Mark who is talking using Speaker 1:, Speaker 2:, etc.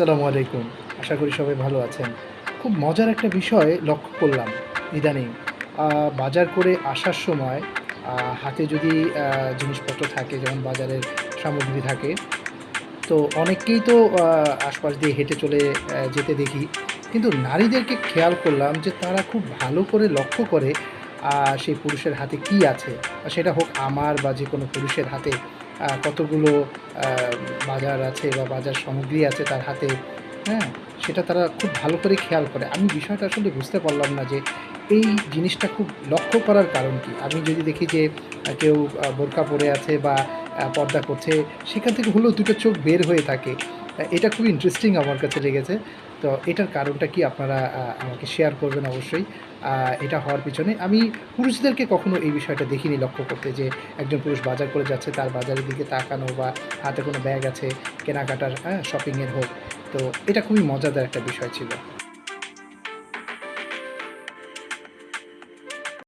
Speaker 1: আসসালামু আলাইকুম। আশা করি সবাই ভালো আছেন। খুব মজার একটা বিষয় লক্ষ্য করলাম ইদানিং। বাজার করে আসার সময় হাতে যদি জিনিসপত্র থাকে, যেমন বাজারের সামগ্রী থাকে, তো অনেককেই তো আশপাশ দিয়ে হেঁটে চলে যেতে দেখি। কিন্তু নারীদেরকে খেয়াল করলাম যে তারা খুব ভালো করে লক্ষ্য করে সেই পুরুষের হাতে কি আছে। সেটা হোক আমার বা যে কোনো পুরুষের হাতে। কতগুলো বাজার আছে বা বাজার সামগ্রী আছে তার হাতে হ্যাঁ? সেটা তারা খুব ভালো করে খেয়াল করে। আমি বিষয়টা আসলে বুঝতে পারলাম না যে এই জিনিসটা খুব লক্ষ্য করার কারণ কি। আমি যদি দেখি যে কেউ বোরকা পরে আছে বা পর্দা করছে, সেখান থেকে হলেও দুটো চোখ বের হয়ে থাকে। এটা খুব ইন্টারেস্টিং আমার কাছে লেগেছে। তো এটার কারণটা কি আপনারা আমাকে শেয়ার করবেন অবশ্যই। এটা হওয়ার পিছনে আমি পুরুষদেরকে কখনো এই বিষয়টা দেখিনি লক্ষ্য করতে যে একজন পুরুষ বাজার করে যাচ্ছে, তার বাজারের দিকে তাকানো বা হাতে কোনো ব্যাগ আছে, কেনাকাটার হ্যাঁ শপিংয়ের হোক। তো এটা খুবই মজাদার একটা বিষয় ছিল।